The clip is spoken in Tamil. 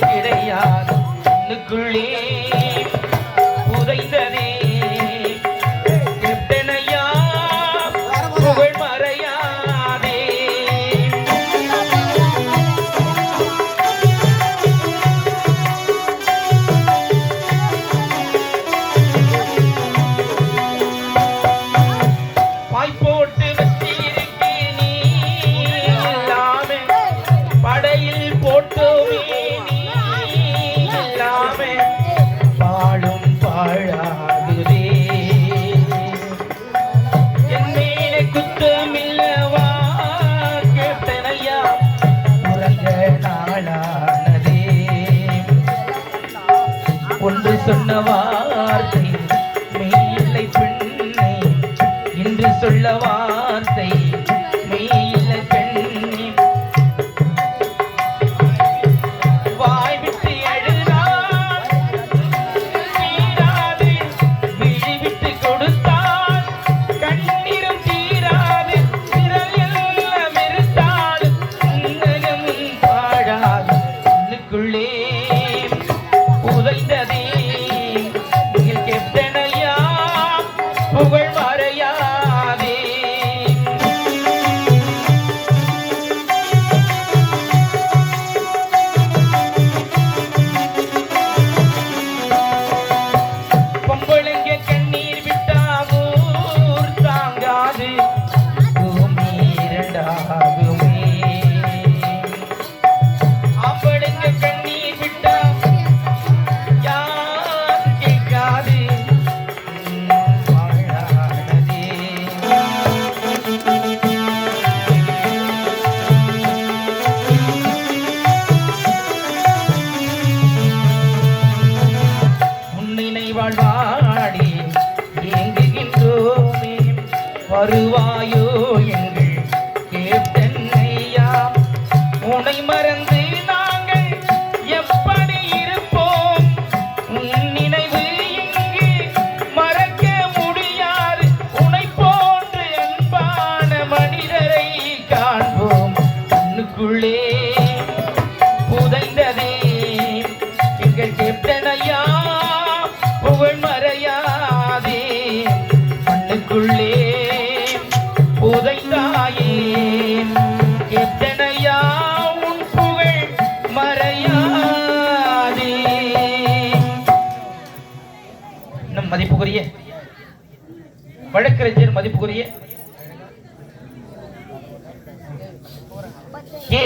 கிடையாது உள்ளுக்குள்ளே புதைத்ததே கிருப்டனையா ஆடுதே ஒன்று சொன்ன வார்த்தை மெய்யில்லை பிள்ளை இன்று சொல்ல வார்த்தை உள்ளே. புதைந்ததே கெப்தனையா புகழ் மறையாதே. பொம்பளைங்க கண்ணீர் விட்டாவூர் தாங்காது. வருவாயோ என்று கேட்டனையா உனை மதிப்புக்குரிய வழக்கறிஞர் மதிப்புக்குரிய ஏ